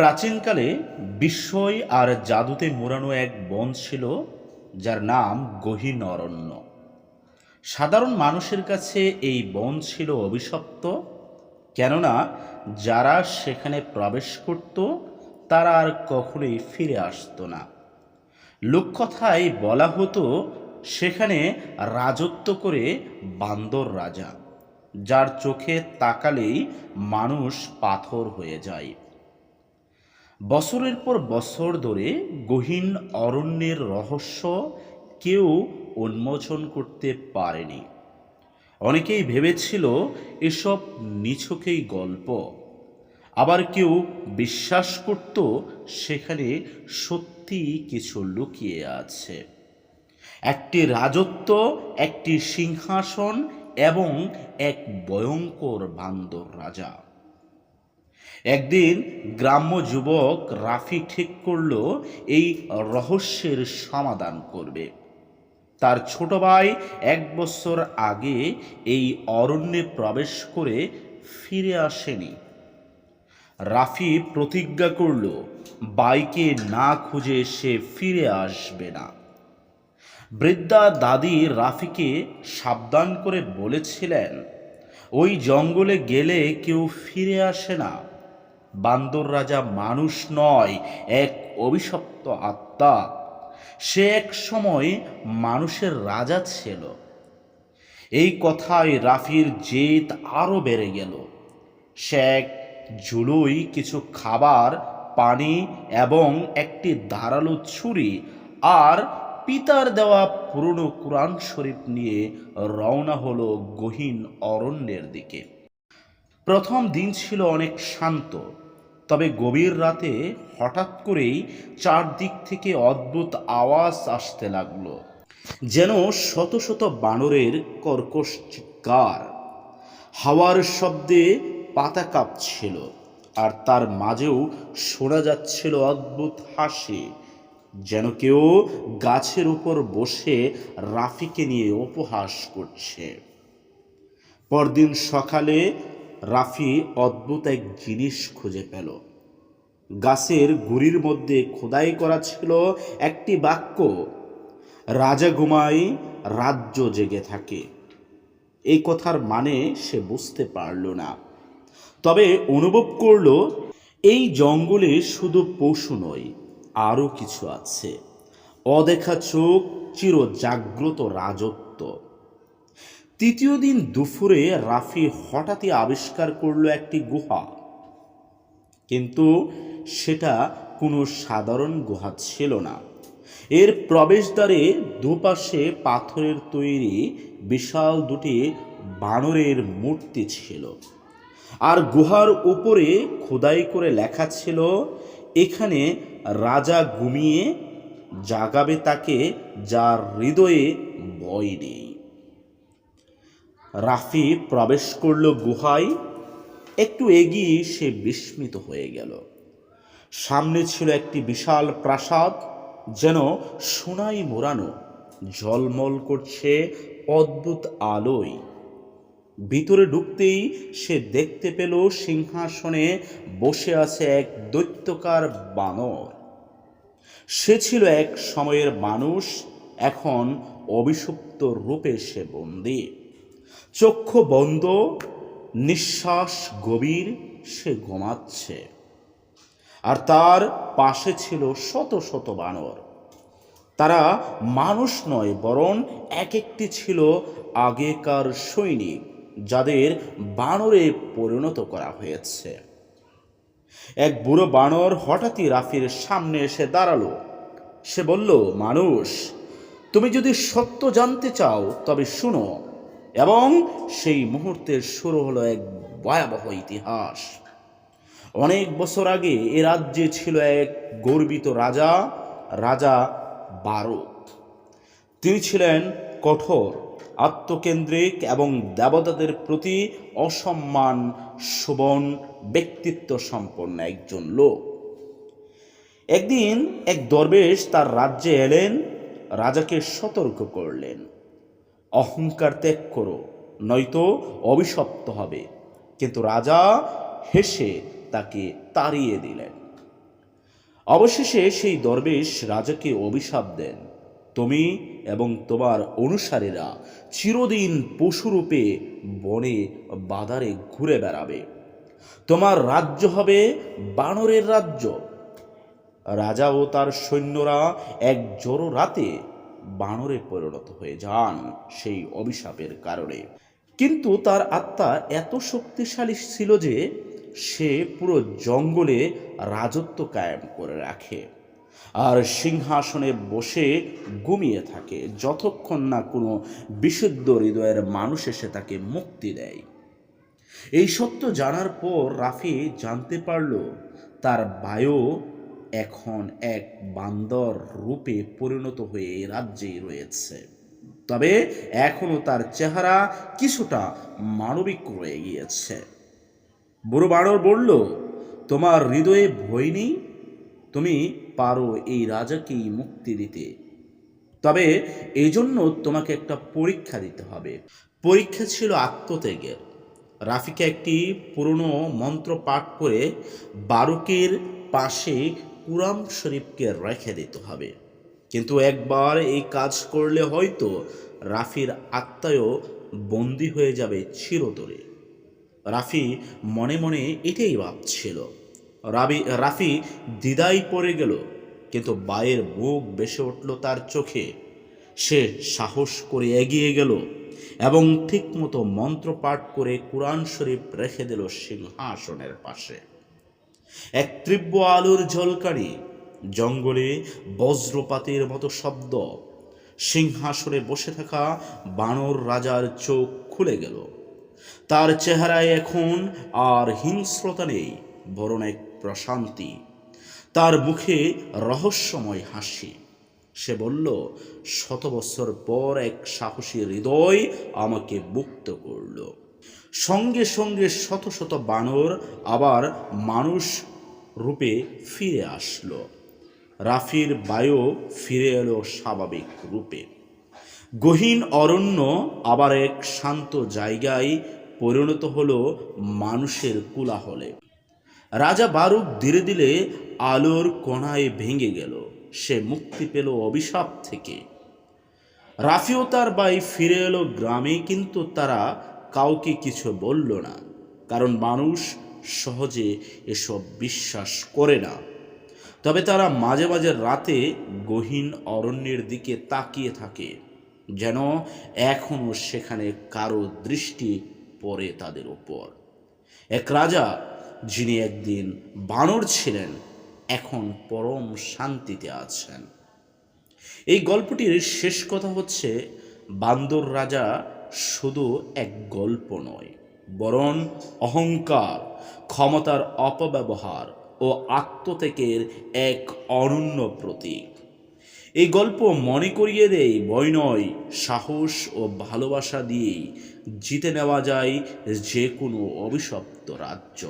প্রাচীনকালে বিস্ময় আর জাদুতে মোড়ানো এক বন ছিল, যার নাম গহীন অরণ্য সাধারণ মানুষের কাছে এই বন ছিল অভিশপ্ত, কেননা যারা সেখানে প্রবেশ করত, তারা আর কখনোই ফিরে আসতো না। লোককথায় বলা হতো, সেখানে রাজত্ব করে বান্দর রাজা, যার চোখে তাকালেই মানুষ পাথর হয়ে যায়। বছরের পর বছর ধরে গহীন অরণ্যের রহস্য কেউ উন্মোচন করতে পারেনি। অনেকেই ভেবেছিল এসব নিছকেই গল্প। আবার কেউ বিশ্বাস করত সেখানে সত্যি কিছু লুকিয়ে আছে। একটি রাজত্ব, একটি সিংহাসন এবং এক ভয়ঙ্কর বান্দর রাজা। একদিন গ্রাম্য যুবক রাফি ঠিক করল এই রহস্যের সমাধান করবে। তার ছোট ভাই এক বছর আগে এই অরণ্যে প্রবেশ করে ফিরে আসেনি। রাফি প্রতিজ্ঞা করল বাইকে না খুঁজে সে ফিরে আসবে না। বৃদ্ধা দাদি রাফিকে সাবধান করে বলেছিলেন, ওই জঙ্গলে গেলে কেউ ফিরে আসে না। বান্দর রাজা মানুষ নয়, এক অভিশপ্ত আত্মা। সে এক সময় মানুষের রাজা ছিল। এই কথায় রাফির জেদ আরও বেড়ে গেল। সে এক ঝুলোই কিছু খাবার, পানি এবং একটি ধারালো ছুরি আর পিতার দেওয়া পুরনো কোরআন শরীফ নিয়ে রওনা হলো গহীন অরণ্যের দিকে। প্রথম দিন ছিল অনেক শান্ত। তবে গভীর রাতে হঠাৎ করেই চারদিক থেকে অদ্ভুত আওয়াজ আসতে লাগল, যেন শত শত বানরের কর্কশ চিৎকার। হাওয়ার শব্দে পাতা কাঁপছিল আর তার মাঝেও শোনা যাচ্ছিল অদ্ভুত হাসি, যেন কেউ গাছের উপর বসে রাফিকে নিয়ে উপহাস করছে। পরদিন সকালে রাফি অদ্ভুত এক জিনিস খুঁজে পেল। গাছের গুড়ির মধ্যে খোদাই করা ছিল একটি বাক্য, রাজা ঘুমায় রাজ্য জেগে থাকে। এই কথার মানে সে বুঝতে পারল না। তবে অনুভব করল, এই জঙ্গলে শুধু পশু নয়, আরও কিছু আছে। অদেখা চোখ চির জাগ্রত রাজত্ব। তৃতীয় দিন দুপুরে রাফি হঠাৎই আবিষ্কার করল একটি গুহা। কিন্তু সেটা কোনো সাধারণ গুহা ছিল না। এর প্রবেশদ্বারে দুপাশে পাথরের তৈরি বিশাল দুটি বানরের মূর্তি ছিল। আর গুহার উপরে খোদাই করে লেখা ছিল, এখানে রাজা ঘুমিয়ে জাগাবে তাকে যার হৃদয়ে ভয় নেই। রাফি প্রবেশ করল গুহায়। একটু এগিয়ে সে বিস্মিত হয়ে গেল। সামনে ছিল একটি বিশাল প্রাসাদ, যেন সোনাই মোড়ানো জলমল করছে অদ্ভুত আলোয়। ভিতরে ঢুকতেই সে দেখতে পেল সিংহাসনে বসে আছে এক দৈত্যকার বানর। সে ছিল এক সময়ের মানুষ, এখন অভিষুপ্ত রূপে সে বন্দী। চক্ষু বন্ধ, নিঃশ্বাস গভীর, সে ঘুমাচ্ছে। আর তার পাশে ছিল শত শত বানর। তারা মানুষ নয়, বরং এক একটি ছিল আগেকার সৈনিক, যাদের বানরে পরিণত করা হয়েছে। এক বুড়ো বানর হঠাৎই রাফির সামনে এসে দাঁড়াল। সে বলল, মানুষ, তুমি যদি সত্য জানতে চাও, তবে শুনো এবং সেই মুহূর্তের শুরু হলো এক ভয়াবহ ইতিহাস। অনেক বছর আগে এ রাজ্যে ছিল এক গর্বিত রাজা রাজা বারত তিনি ছিলেন কঠোর, আত্মকেন্দ্রিক এবং দেবতাদের প্রতি অসম্মান শোভন ব্যক্তিত্ব সম্পন্ন একজন লোক। একদিন এক দরবেশ তার রাজ্যে এলেন, রাজাকে সতর্ক করলেন। অহংকার ত্যাগ করো, নয়তো অভিশপ্ত হবে। কিন্তু রাজা হেসে তাকে তাড়িয়ে দিলেন। অবশেষে সেই দরবেশ রাজাকে অভিশাপ দেন। তুমি এবং তোমার অনুসারীরা চিরদিন পশুরূপে বনে বাদারে ঘুরে বেড়াবে। তোমার রাজ্য হবে বানরের রাজ্য। রাজা ও তার সৈন্যরা এক জোরো রাতে বানরে পরিণত হয়ে যান সেই অভিশাপের কারণে। কিন্তু তার আত্মা এত শক্তিশালী ছিল যে সে পুরো জঙ্গলে রাজত্ব কায়েম করে রাখে। আর সিংহাসনে বসে ঘুমিয়ে থাকে যতক্ষণ না কোনো বিশুদ্ধ হৃদয়ের মানুষ এসে তাকে মুক্তি দেয়। এই সত্য জানার পর রাফি জানতে পারল তার বায়ু এখন এক বান্দর রূপে পরিণত হয়ে রাজ্যেই রয়েছে। তবে এখনও তার চেহারা কিছুটা মানবিক রয়ে গিয়েছে। বুড়ো বানর বলল, তোমার হৃদয়ে ভয় নেই? তুমি পারো এই রাজাকেই মুক্তি দিতে। তবে এই জন্য তোমাকে একটা পরীক্ষা দিতে হবে। পরীক্ষা ছিল আত্মত্যাগের। রাফিকে একটি পুরনো মন্ত্র পাঠ করে বারুকের পাশে কুরাম শরীফকে রেখে দিতে হবে। কিন্তু একবার এই কাজ করলে হয়তো রাফির আত্মায়ও বন্দি হয়ে যাবে চিরতরে। রাফি মনে মনে এটাই ভাবছিল। রাবি, রাফি দ্বিধায় পড়ে গেল, কিন্তু বায়ের বুক বেসে উঠল তার চোখে। সে সাহস করে এগিয়ে গেল এবং ঠিকমতো মন্ত্র পাঠ করে কোরআন শরীফ রেখে দিল সিংহাসনের পাশে। এক তীব্র আলোর ঝলকারি, জঙ্গলে বজ্রপাতের মতো শব্দ। সিংহাসনে বসে থাকা বানর রাজার চোখ খুলে গেল। তার চেহারায় এখন আর হিংস্রতা নেই, বরং এক প্রশান্তি। তার মুখে রহস্যময় হাসি। সে বলল, শত বছর পর এক সাহসী হৃদয় আমাকে মুক্ত করল। সঙ্গে সঙ্গে শত শত বানর আবার মানুষ রূপে ফিরে আসলো। রাফির বায়ু ফিরে এলো স্বাভাবিক রূপে। গহীন অরণ্য আবার এক শান্ত জায়গায় পরিণত হলো মানুষের কুলাহলে। রাজা বারুক ধীরে ধীরে আলোর কণায় ভেঙে গেল। সে মুক্তি পেল অভিশাপ থেকে। রাফিও তার ভাই ফিরে এলো গ্রামে, কিন্তু তারা কাউকে কিছু বলল না, কারণ মানুষ সহজে এসব বিশ্বাস করে না। তবে তারা মাঝে মাঝে রাতে গহীন অরণ্যের দিকে তাকিয়ে থাকে, যেন এখনও সেখানে কারও দৃষ্টি পড়ে তাদের ওপর। এক রাজা, যিনি একদিন বানর ছিলেন, এখন পরম শান্তিতে আছেন। এই গল্পটির শেষ কথা হচ্ছে, বান্দর রাজা শুধু এক গল্প নয়, বরং অহংকার, ক্ষমতার অপব্যবহার ও আত্মত্যাগের এক অনন্য প্রতীক। এই গল্প মনে করিয়ে দেয় ভয় নয়, সাহস ও ভালোবাসা দিয়েই জিতে নেওয়া যায় যে কোনো অভিশপ্ত রাজ্য।